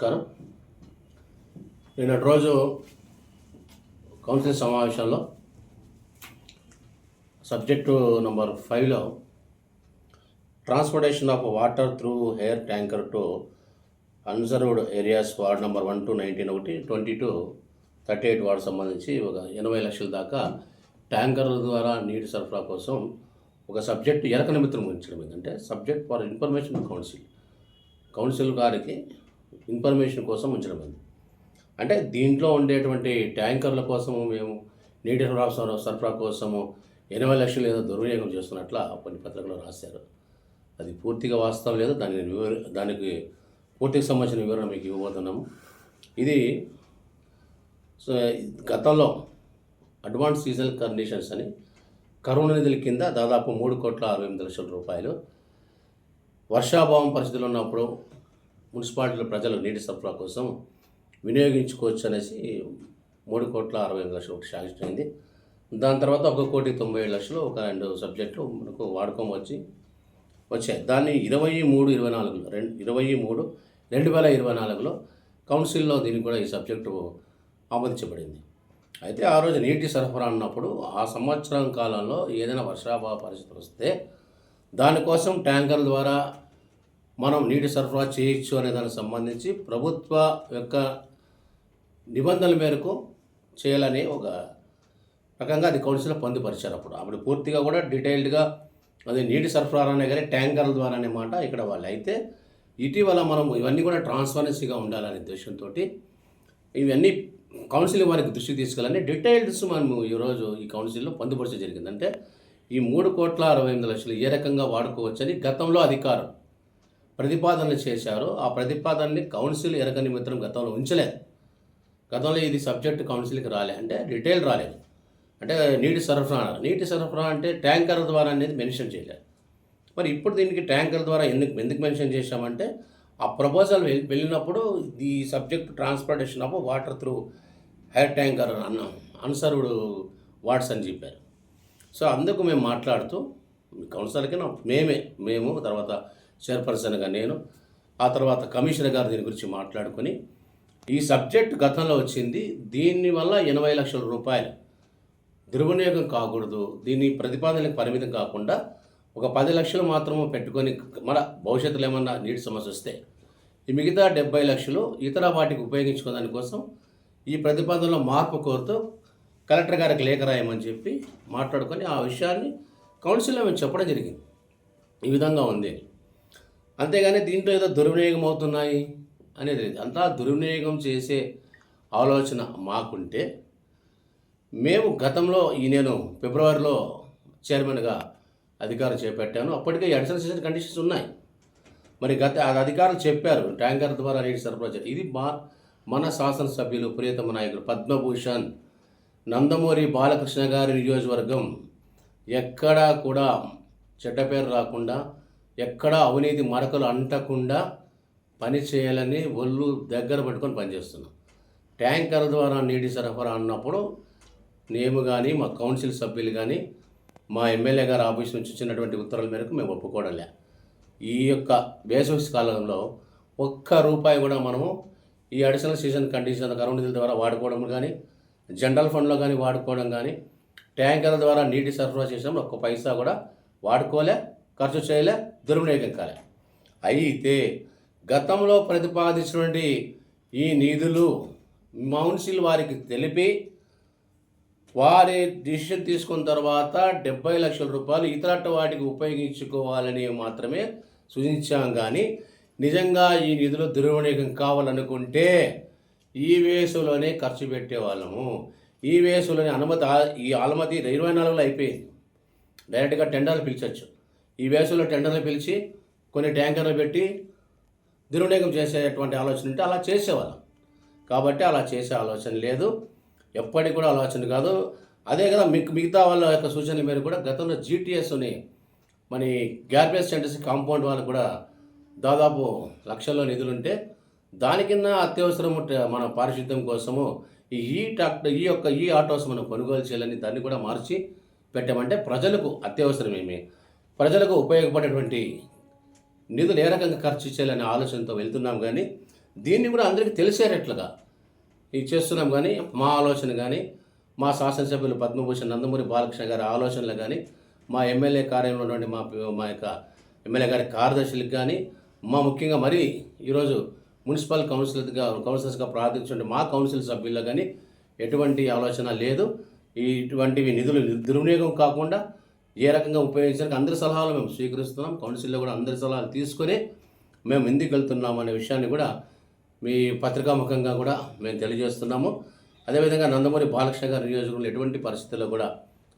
నమస్కారం. నిన్నటి రోజు కౌన్సిల్ సమావేశంలో సబ్జెక్టు నంబర్ ఫైవ్లో transportation of water through hire tanker to unserved areas ward number one two nineteen ఒకటి twenty two thirty eight ward సంబంధించి ఒక ఎనభై లక్షల దాకా ట్యాంకర్ల ద్వారా నీటి సరఫరా కోసం ఒక సబ్జెక్టు ఎరక నిమిత్తం ఉంచడం ఏంటంటే subject for information council. Council గారికి ఇన్ఫర్మేషన్ కోసం ఉంచడం అది. అంటే దీంట్లో ఉండేటువంటి ట్యాంకర్ల కోసము మేము నీటి సరఫరా సరఫరా కోసము ఎనభై లక్షలు ఏదో దుర్వినియోగం చేస్తున్నట్ల కొన్ని పత్రికలు రాశారు. అది పూర్తిగా వాస్తవం లేదు. దాని వివర దానికి పూర్తికి సంబంధించిన వివరణ మీకు ఇవ్వబోతున్నాము. ఇది గతంలో అడ్వాన్స్ సీజనల్ కండిషన్స్ అని కరోనా నిధుల కింద దాదాపు మూడు కోట్ల అరవై ఎనిమిది లక్షల రూపాయలు వర్షాభావం పరిస్థితులు ఉన్నప్పుడు మున్సిపాలిటీల ప్రజలు నీటి సరఫరా కోసం వినియోగించుకోవచ్చు అనేసి మూడు కోట్ల అరవై ఎనిమిది లక్షలు ఒకటి శాంక్షన్ అయింది. దాని తర్వాత ఒక కోటి తొంభై ఏడు లక్షలు ఒక రెండు సబ్జెక్టులు మనకు వాడకం వచ్చి వచ్చాయి. దాన్ని ఇరవై మూడు ఇరవై నాలుగులో రెండు ఇరవై మూడు రెండు వేల ఇరవై నాలుగులో కౌన్సిల్లో దీనికి కూడా ఈ సబ్జెక్టు ఆమోదించబడింది. అయితే ఆ రోజు నీటి సరఫరా అన్నప్పుడు ఆ సంవత్సరం కాలంలో ఏదైనా వర్షాభావ పరిస్థితి వస్తే దానికోసం ట్యాంకర్ల ద్వారా మనం నీటి సరఫరా చేయొచ్చు అనే దానికి సంబంధించి ప్రభుత్వ యొక్క నిబంధనల మేరకు చేయాలని ఒక రకంగా అది కౌన్సిల్ పొందుపరిచారు అప్పుడు. అప్పుడు పూర్తిగా కూడా డీటెయిల్డ్గా అది నీటి సరఫరా అనే కానీ ట్యాంకర్ల ద్వారా అనే మాట ఇక్కడ వాళ్ళు. అయితే ఇటీవల మనం ఇవన్నీ కూడా ట్రాన్స్పరెన్సీగా ఉండాలనే ఉద్దేశంతో ఇవన్నీ కౌన్సిల్ వారికి దృష్టికి తీసుకెళ్ళాలని డీటెయిల్స్ మనం ఈరోజు ఈ కౌన్సిల్లో పొందుపరచడం జరిగిందంటే ఈ మూడు కోట్ల అరవై ఎనిమిది లక్షలు ఏ రకంగా వాడుకోవచ్చని గతంలో అధికారం ప్రతిపాదనలు చేశారు ఆ ప్రతిపాదనని కౌన్సిల్ ఎరగని మిత్రం గతంలో ఉంచలేదు. గతంలో ఇది సబ్జెక్ట్ కౌన్సిల్కి రాలే. అంటే డీటెయిల్ రాలేదు. అంటే నీటి సరఫరా నీటి సరఫరా అంటే ట్యాంకర్ ద్వారా అనేది మెన్షన్ చేయలేదు. మరి ఇప్పుడు దీనికి ట్యాంకర్ ద్వారా ఎందుకు ఎందుకు మెన్షన్ చేశామంటే ఆ ప్రపోజల్ వెళ్ళినప్పుడు ఈ subject transportation of water through hire tanker అన్నాం. అన్సర్వ్డ్ వాట్స్ అని చెప్పారు. సో అందుకు మేము మాట్లాడుతూ కౌన్సిలర్కి మేమే మేము తర్వాత చైర్పర్సన్గా నేను ఆ తర్వాత కమిషనర్ గారు దీని గురించి మాట్లాడుకొని ఈ సబ్జెక్ట్ గతంలో వచ్చింది దీనివల్ల ఎనభై లక్షల రూపాయలు దుర్వినియోగం కాకూడదు దీని ప్రతిపాదనలకు పరిమితం కాకుండా ఒక పది లక్షలు మాత్రమే పెట్టుకొని మన భవిష్యత్తులో ఏమన్నా నీటి సమస్య వస్తే ఈ మిగతా డెబ్బై లక్షలు ఇతర వాటికి ఉపయోగించుకోవడానికి కోసం ఈ ప్రతిపాదనలో మార్పు కోరుతూ కలెక్టర్ గారికి లేఖ రాయమని చెప్పి మాట్లాడుకొని ఆ విషయాన్ని కౌన్సిల్లో మేము చెప్పడం జరిగింది. ఈ విధంగా ఉంది. అంతేగాని దీంట్లో ఏదో దుర్వినియోగం అవుతున్నాయి అనేది లేదు. అంతా దుర్వినియోగం చేసే ఆలోచన మాకుంటే మేము గతంలో ఈ నేను ఫిబ్రవరిలో చైర్మన్గా అధికారం చేపట్టాను. అప్పటికే అడిషనల్ సెషన్ కండిషన్స్ ఉన్నాయి. మరి గత అది అధికారం చెప్పారు ట్యాంకర్ ద్వారా నీటి సరఫరా చేయాలి ఇది మా మన శాసనసభ్యులు ప్రియతమ నాయకులు పద్మభూషణ్ నందమూరి బాలకృష్ణ గారి నియోజకవర్గం ఎక్కడా కూడా చెడ్డ పేరు రాకుండా ఎక్కడా అవినీతి మరకలు అంటకుండా పని చేయాలని ఒళ్ళు దగ్గర పెట్టుకొని పనిచేస్తున్నాం. ట్యాంకర్ ద్వారా నీటి సరఫరా అన్నప్పుడు మేము కానీ మా కౌన్సిల్ సభ్యులు కానీ మా ఎమ్మెల్యే గారి ఆఫీస్ నుంచి వచ్చినటువంటి ఉత్తర్వుల మేరకు మేము ఒప్పుకోవడంలే ఈ యొక్క వేసవి కాలంలో ఒక్క రూపాయి కూడా మనము ఈ అడిషనల్ సీజన్ కండిషన్ కరెంటు నిధుల ద్వారా వాడుకోవడం కానీ జనరల్ ఫండ్లో కానీ వాడుకోవడం కానీ ట్యాంకర్ల ద్వారా నీటి సరఫరా చేసినప్పుడు ఒక్క పైసా కూడా వాడుకోలే. ఖర్చు చేయలే దుర్వినియోగం కాలే అయితే గతంలో ప్రతిపాదించినటువంటి ఈ నిధులు మౌన్సిల్ వారికి తెలిపి వారి డిసిషన్ తీసుకున్న తర్వాత డెబ్బై లక్షల రూపాయలు ఇతరట వాటికి ఉపయోగించుకోవాలని మాత్రమే సూచించాం కానీ నిజంగా ఈ నిధులు దుర్వినియోగం కావాలనుకుంటే ఈ వేసులోనే ఖర్చు పెట్టేవాళ్ళము. ఈ వేసులోనే అనుమతి ఈ అనుమతి ఇరవై నాలుగులో అయిపోయింది. డైరెక్ట్గా టెండర్లు పిలిచచ్చు. ఈ వేసులో టెండర్లు పిలిచి కొన్ని ట్యాంకర్లు పెట్టి దుర్వినియోగం చేసేటువంటి ఆలోచన ఉంటే అలా చేసేవాళ్ళం. కాబట్టి అలా చేసే ఆలోచన లేదు. ఎప్పటికి కూడా ఆలోచన కాదు. అదే కదా మీకు మిగతా వాళ్ళ యొక్క సూచనల మేరకు కూడా గతంలో జీటీఎస్ని మన గ్యార్బేజ్ సెంటర్స్ కాంపౌండ్ వాళ్ళు కూడా దాదాపు లక్షల్లో నిధులుంటే దాని కింద అత్యవసరం మన పారిశుద్ధ్యం కోసము ఈ ఈ ట్రాక్టర్ ఈ యొక్క ఈ ఆటోస్ మనం కొనుగోలు చేయాలని దాన్ని కూడా మార్చి పెట్టామంటే ప్రజలకు అత్యవసరమేమి? ప్రజలకు ఉపయోగపడేటువంటి నిధులు ఏ రకంగా ఖర్చు చేయాలనే ఆలోచనతో వెళ్తున్నాం కానీ దీన్ని కూడా అందరికీ తెలిసేటట్లుగా ఇది చేస్తున్నాం కానీ మా ఆలోచన కానీ మా శాసనసభ్యులు పద్మభూషణ్ నందమూరి బాలకృష్ణ గారి ఆలోచనలు కానీ మా ఎమ్మెల్యే కార్యంలో ఉన్నటువంటి మా మా యొక్క ఎమ్మెల్యే గారి కార్యదర్శులకు కానీ మా ముఖ్యంగా మరి ఈరోజు మున్సిపల్ కౌన్సిల్గా కౌన్సిలర్స్గా ప్రార్థించండి మా కౌన్సిల్ సభ్యుల్లో కానీ ఎటువంటి ఆలోచన లేదు. ఇటువంటివి నిధులు దుర్వినియోగం కాకుండా ఏ రకంగా ఉపయోగించడానికి అందరి సలహాలు మేము స్వీకరిస్తున్నాం. కౌన్సిల్లో కూడా అందరి సలహాలు తీసుకొని మేము ఎందుకు వెళ్తున్నాము అనే విషయాన్ని కూడా మీ పత్రికాముఖంగా కూడా మేము తెలియజేస్తున్నాము. అదేవిధంగా నందమూరి బాలకృష్ణ గారి నియోజకవర్గంలో ఎటువంటి పరిస్థితుల్లో కూడా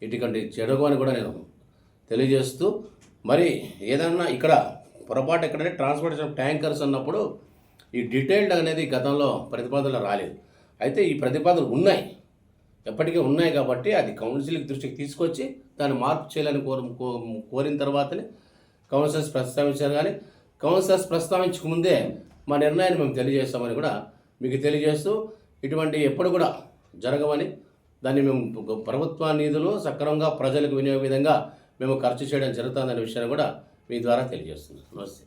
ఇటువంటి చెడుగు అని కూడా నేను తెలియజేస్తూ మరి ఏదన్నా ఇక్కడ పొరపాటు ఎక్కడంటే ట్రాన్స్పోర్టేషన్ ట్యాంకర్స్ అన్నప్పుడు ఈ డీటెయిల్డ్ అనేది గతంలో ప్రతిపాదనలు రాలేదు. అయితే ఈ ప్రతిపాదనలు ఉన్నాయి. ఎప్పటికీ ఉన్నాయి కాబట్టి అది కౌన్సిలింగ్ దృష్టికి తీసుకొచ్చి దాన్ని మార్పు చేయాలని కోరు కో- కోరిన తర్వాతనే కౌన్సిలర్స్ ప్రస్తావించారు. కానీ కౌన్సిలర్స్ ప్రస్తావించక ముందే మా నిర్ణయాన్ని మేము తెలియజేస్తామని కూడా మీకు తెలియజేస్తూ ఇటువంటి ఎప్పుడు కూడా జరగవని దాన్ని మేము ప్రభుత్వ నిధులు సక్రమంగా ప్రజలకు వినియోగ విధంగా మేము ఖర్చు చేయడం జరుగుతుందనే విషయాన్ని కూడా మీ ద్వారా తెలియజేస్తున్నాం నమస్తే.